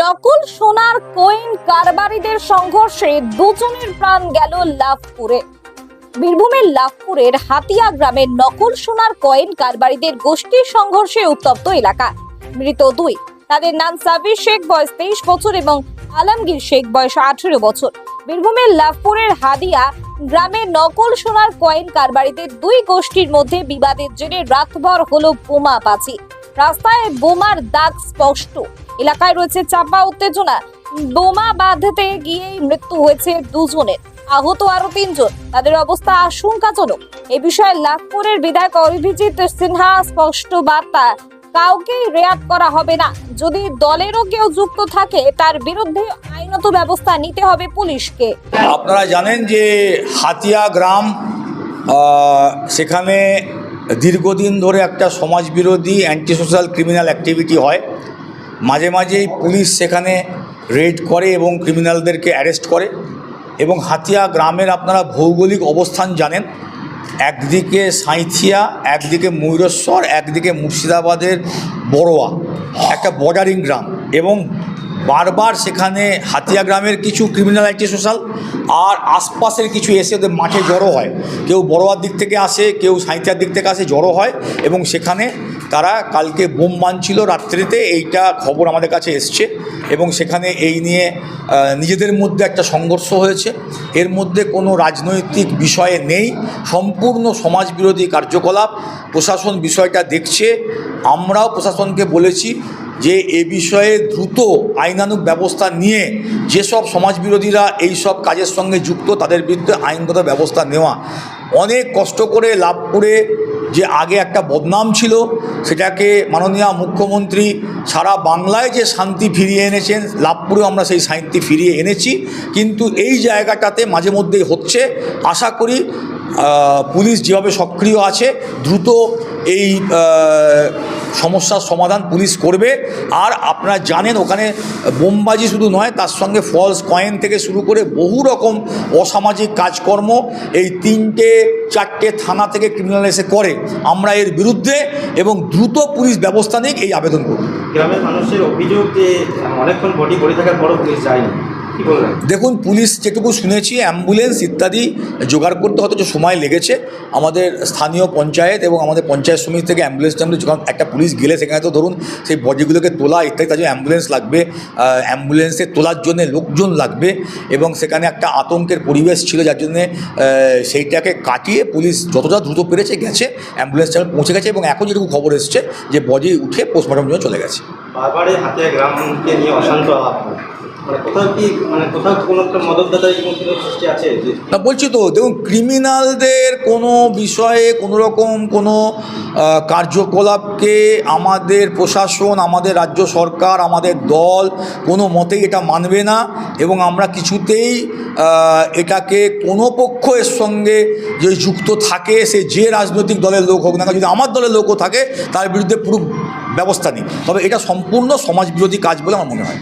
নকল সোনার কোয়েন কারবারিদের সংঘর্ষে দুজনের প্রাণ গেল লাভপুরে। বীরভূমের লাভপুরের হাতিয়া গ্রামের নকল সোনার কয়েন কারবারিদের গোষ্ঠীর সংঘর্ষে উত্তপ্ত এলাকা। মৃত দুই, তাদের নাম সাবির শেখ, বয়স তেইশ বছর এবং আলমগীর শেখ, বয়স আঠেরো বছর। বীরভূমের লাভপুরের হাদিয়া গ্রামের নকল সোনার কয়েন কারবারিদের দুই গোষ্ঠীর মধ্যে বিবাদের জেরে রাতভর হলো বোমা পাচি রাস্তায় বোমার দাগ স্পষ্ট। এলাকায় রয়েছে চাপা, উত্তেজনা। বোমা বাঁধতে গিয়েই মৃত্যু হয়েছে দুজনের। আহত আরও তিনজন। তাদের অবস্থা আশঙ্কাজনক। এ বিষয়ে লাভপুরের বিধায়ক অভিজিৎ সিনহা স্পষ্ট বার্তা কাউকেই রেয়াত করা হবে না। যদি দলেরও কেউ যুক্ত থাকে, তার বিরুদ্ধে আইনত ব্যবস্থা নিতে হবে পুলিশকে। আপনারা জানেন যে হাতিয়া গ্রাম সেখানে দীর্ঘদিন ধরে একটা সমাজবিরোধী অ্যান্টি সোশ্যাল ক্রিমিনাল অ্যাক্টিভিটি হয়। মাঝে মাঝেই পুলিশ সেখানে রেড করে এবং ক্রিমিনালদেরকে অ্যারেস্ট করে এবং হাতিয়া গ্রামের আপনারা ভৌগোলিক অবস্থান জানেন, একদিকে সাঁইথিয়া, একদিকে ময়ূরেশ্বর, একদিকে মুর্শিদাবাদের বড়োয়া, একটা বর্ডারিং গ্রাম এবং বারবার সেখানে হাতিয়া গ্রামের কিছু ক্রিমিনাল অ্যাক্টি সোশ্যাল আর আশপাশের কিছু এসে ওদের মাঠে জড়ো হয়। কেউ বড়োয়ার দিক থেকে আসে, কেউ সাঁইথিয়ার দিক থেকে আসে, জড়ো হয় এবং সেখানে তারা কালকে বোম মানছিল রাত্রিতে, এইটা খবর আমাদের কাছে এসছে এবং সেখানে এই নিয়ে নিজেদের মধ্যে একটা সংঘর্ষ হয়েছে। এর মধ্যে কোনো রাজনৈতিক বিষয়ে নেই, সম্পূর্ণ সমাজবিরোধী কার্যকলাপ। প্রশাসন বিষয়টা দেখছে, আমরাও প্রশাসনকে বলেছি যে এ বিষয়ে দ্রুত আইনানুগ ব্যবস্থা নিয়ে যেসব সমাজবিরোধীরা এই সব কাজের সঙ্গে যুক্ত, তাদের বিরুদ্ধে আইনগত ব্যবস্থা নেওয়া। অনেক কষ্ট করে লাভপুরে যে আগে একটা বদনাম ছিল, সেটাকে মাননীয় মুখ্যমন্ত্রী সারা বাংলায় যে শান্তি ফিরিয়ে এনেছেন, লাভপুরেও আমরা সেই শান্তি ফিরিয়ে এনেছি। কিন্তু এই জায়গাটাতে মাঝে মধ্যেই হচ্ছে। আশা করি পুলিশ যেভাবে সক্রিয় আছে, দ্রুত এই সমস্যার সমাধান পুলিশ করবে। আর আপনারা জানেন ওখানে বোমবাজি শুধু নয়, তার সঙ্গে ফলস কয়েন থেকে শুরু করে বহু রকম অসামাজিক কাজকর্ম এই তিনটে, চারটে থানা থেকে ক্রিমিনাল এসে করে। আমরা এর বিরুদ্ধে এবং দ্রুত পুলিশ ব্যবস্থা নিক, এই আবেদন করব। গ্রামের মানুষের অভিযোগ যে, অনেকক্ষণ বডি পড়ে থাকার পরও পুলিশ যায়নি। দেখুন, পুলিশ যেটুকু শুনেছি, অ্যাম্বুলেন্স ইত্যাদি জোগাড় করতে হয়তো সময় লেগেছে। আমাদের স্থানীয় পঞ্চায়েত এবং আমাদের পঞ্চায়েত সমিতি থেকে অ্যাম্বুলেন্স ট্যাম্বুলেন্স যখন একটা পুলিশ গেলে, সেখানে তো ধরুন সেই বডিগুলোকে তোলা ইত্যাদি, তার জন্য অ্যাম্বুলেন্স লাগবে। অ্যাম্বুলেন্সে তোলার জন্য লোকজন লাগবে এবং সেখানে একটা আতঙ্কের পরিবেশ ছিল, যার জন্যে সেইটাকে কাটিয়ে পুলিশ যতটা দ্রুত পেরেছে গেছে, অ্যাম্বুলেন্স পৌঁছে গেছে এবং এখন যেটুকু খবর এসছে, যে বডি উঠে পোস্টমর্টম জন্য চলে গেছে। বারবার এই হাতিয়া গ্রামকে নিয়ে অশান্ত মানে মানে না, বলছি তো, দেখুন ক্রিমিনালদের কোনো বিষয়ে কোনো রকম কোনো কার্যকলাপকে আমাদের প্রশাসন, আমাদের রাজ্য সরকার, আমাদের দল কোনো মতেই এটা মানবে না এবং আমরা কিছুতেই এটাকে কোনো পক্ষ এর সঙ্গে যে যুক্ত থাকে, সে যে রাজনৈতিক দলের লোক হোক না যদি আমার দলের লোকও থাকে, তার বিরুদ্ধে পুরো ব্যবস্থা নিই। তবে এটা সম্পূর্ণ সমাজবিরোধী কাজ বলে আমার মনে হয়।